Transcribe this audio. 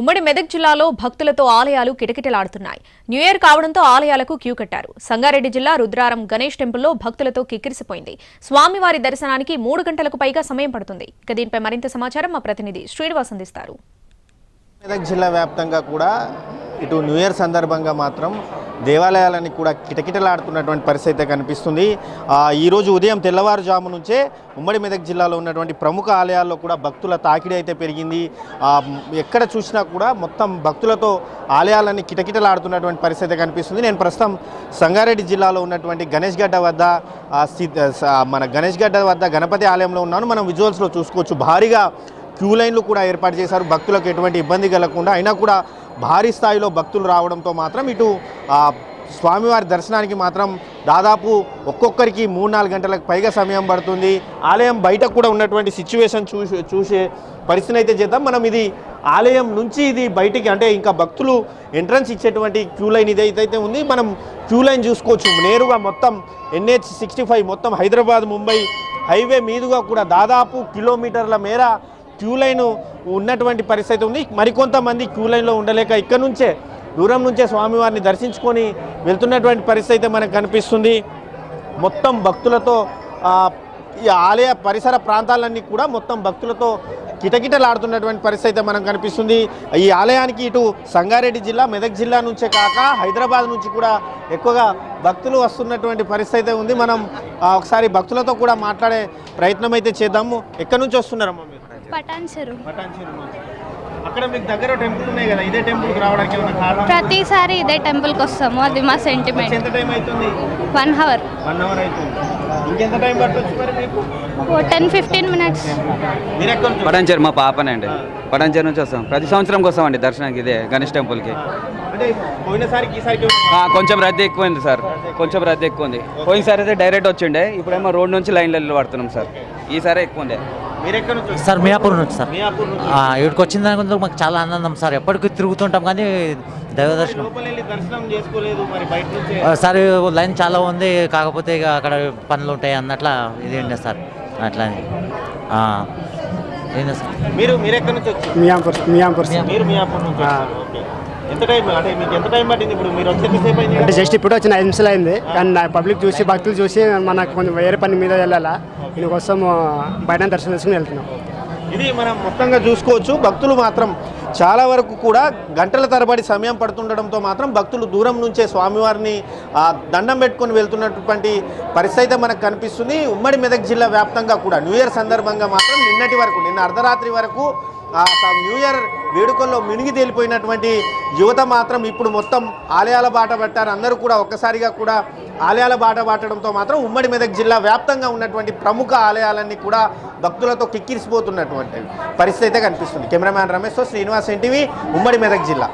ఉమ్మడి మెదక్ జిల్లాలో భక్తులతో ఆలయాలు కిటకిటలాడుతున్నాయి. న్యూ ఇయర్ కావడంతో ఆలయాలకు క్యూ కట్టారు. సంగారెడ్డి జిల్లా రుద్రారం గణేష్ టెంపుల్లో భక్తులతో కిక్కిరిసిపోయింది. స్వామివారి దర్శనానికి మూడు గంటలకు పైగా సమయం పడుతుంది. ఇక దీనిపై మరింత సమాచారం మా ప్రతినిధి శ్రీనివాస్ అందిస్తారు. మెదక్ జిల్లా వ్యాప్తంగా కూడా ఇటు న్యూ ఇయర్ సందర్భంగా మాత్రం దేవాలయాలని కూడా కిటకిటలాడుతున్నటువంటి పరిస్థితి అయితే కనిపిస్తుంది. ఈరోజు ఉదయం తెల్లవారుజాము నుంచే ఉమ్మడి మెదక్ జిల్లాలో ఉన్నటువంటి ప్రముఖ ఆలయాల్లో కూడా భక్తుల తాకిడి అయితే పెరిగింది. ఎక్కడ చూసినా కూడా మొత్తం భక్తులతో ఆలయాలన్నీ కిటకిటలాడుతున్నటువంటి పరిస్థితి అయితే కనిపిస్తుంది. నేను ప్రస్తుతం సంగారెడ్డి జిల్లాలో ఉన్నటువంటి గణేష్ గడ్డ వద్ద మన గణేష్ గడ్డ వద్ద గణపతి ఆలయంలో ఉన్నాను. మనం విజువల్స్లో చూసుకోవచ్చు. భారీగా క్యూ లైన్లు కూడా ఏర్పాటు చేశారు. భక్తులకు ఎటువంటి ఇబ్బంది కలగకుండా అయినా కూడా భారీ స్థాయిలో భక్తులు రావడంతో మాత్రం ఇటు స్వామివారి దర్శనానికి మాత్రం దాదాపు ఒక్కొక్కరికి మూడు నాలుగు గంటలకు పైగా సమయం పడుతుంది. ఆలయం బయట కూడా ఉన్నటువంటి సిచ్యువేషన్ చూసి చూసే పరిస్థితిని అయితే చేద్దాం. మనం ఇది ఆలయం నుంచి ఇది బయటికి అంటే ఇంకా భక్తులు ఎంట్రన్స్ ఇచ్చేటువంటి క్యూ లైన్ ఇది అయితే ఉంది. మనం క్యూ లైన్ చూసుకోవచ్చు. నేరుగా మొత్తం ఎన్హెచ్ సిక్స్టీ ఫైవ్ మొత్తం హైదరాబాద్ ముంబై హైవే మీదుగా కూడా దాదాపు కిలోమీటర్ల మేర క్యూ లైన్ ఉన్నటువంటి పరిస్థితి ఉంది. మరికొంతమంది క్యూ లైన్లో ఉండలేక ఇక్కడ నుంచే దూరం నుంచే స్వామివారిని దర్శించుకొని వెళ్తున్నటువంటి పరిస్థితి అయితే మనకు కనిపిస్తుంది. మొత్తం భక్తులతో ఈ ఆలయ పరిసర ప్రాంతాలన్నీ కూడా మొత్తం భక్తులతో కిటకిటలాడుతున్నటువంటి పరిస్థితి అయితే మనకు కనిపిస్తుంది. ఈ ఆలయానికి ఇటు సంగారెడ్డి జిల్లా మెదక్ జిల్లా నుంచే కాక హైదరాబాద్ నుంచి కూడా ఎక్కువగా భక్తులు వస్తున్నటువంటి పరిస్థితి అయితే ఉంది. మనం ఒకసారి భక్తులతో కూడా మాట్లాడే ప్రయత్నం అయితే చేద్దాము. ఎక్కడి నుంచి వస్తున్నారమ్మా మీరు? పటాన్ చెరువు పటాన్చేరు నుంచి. అక్కడ మీకు దగ్గర టెంపుల్ ఉన్నాయి కదా ఇదే టెంపుల్కి రావడానికి ఏమైనా కారణం? ప్రతిసారి ఇదే టెంపుల్కి వస్తాము అది మా సెంటిమెంట్ ఎంత టైం అవుతుంది? వన్ అవర్ వన్ అవర్ అవుతుంది. ఇంకెంత టైం పట్టొచ్చు మరి మీకు? టెన్ ఫిఫ్టీన్ మినిట్స్ మీరు ఎక్కడ నుంచి? పటాన్చేరు మా పాపనండి పటాన్చేరు నుంచి వస్తాం. ప్రతి సంవత్సరం వస్తామండి దర్శనానికి ఇదే గణేష్ టెంపుల్కి. కొంచెం రద్దీ ఎక్కువ ఉంది సార్. కొంచెం రద్దీ ఎక్కువ ఉంది పోయినసారి అయితే డైరెక్ట్ వచ్చిండే. ఇప్పుడేమో రోడ్ నుంచి లైన్లలో పడుతున్నాం సార్. ఈసారి ఎక్కువ ఉంది సార్ మియాపూర్ నుంచి సార్. మియాపూర్ నుంచి ఆ, ఇక్కడికి వచ్చిన దానికి మాకు చాలా ఆనందం సార్. ఎప్పటికీ తిరుగుతుంటాం కానీ దైవ దర్శనం. లోపల వెళ్ళి దర్శనం చేసుకోలేదు మరి బయట నుంచి. ఆ, సార్ లైన్ చాలా ఉంది. కాకపోతే ఇక అక్కడ పనులు ఉంటాయి అన్నట్ల ఇది ఉండే సార్. అట్లా. అని. ఆ, ఏంటి సార్? మీరు మీరు ఎక్కడ నుంచి మియాంపూర్ మియాంపూర్ మీరు మియాపూర్ నుంచి ఎంత టైం? అంటే మీకు ఎంత టైం పట్టింది ఇప్పుడు? మీరు వచ్చేంత సేపు అయింది? అంటే జస్ట్ ఇప్పుడు వచ్చిన ఐదు నిమిషాలు అయింది. కానీ నా పబ్లిక్ చూసి భక్తులు చూసి మనకు కొంచెం వేరే పని మీద వెళ్ళాలా? దీనికోసం బయట దర్శనం చేసుకుని వెళ్తున్నాం. ఇది మనం మొత్తంగా చూసుకోవచ్చు. భక్తులు మాత్రం చాలా వరకు కూడా గంటల తరబడి సమయం పడుతుండడంతో మాత్రం భక్తులు దూరం నుంచే స్వామివారిని ఆ, దండం పెట్టుకొని వెళ్తున్నటువంటి పరిస్థితి అయితే మనకు కనిపిస్తుంది. ఉమ్మడి మెదక్ జిల్లా వ్యాప్తంగా కూడా న్యూ ఇయర్ సందర్భంగా మాత్రం నిన్నటి వరకు నిన్న అర్ధరాత్రి వరకు న్యూ ఇయర్ వేడుకల్లో మినిగి తేలిపోయినటువంటి యువత మాత్రం ఇప్పుడు మొత్తం ఆలయాల బాట పట్టారు. అందరూ కూడా ఒక్కసారిగా కూడా ఆలయాల బాట పట్టడంతో మాత్రం ఉమ్మడి మెదక్ జిల్లా వ్యాప్తంగా ఉన్నటువంటి ప్రముఖ ఆలయాలన్నీ కూడా భక్తులతో కిక్కిరిసిపోతున్నటువంటి పరిస్థితి అయితే కనిపిస్తుంది. కెమెరామ్యాన్ రమేష్తో శ్రీనివాస్ ఎన్టీవీ ఉమ్మడి మెదక్ జిల్లా.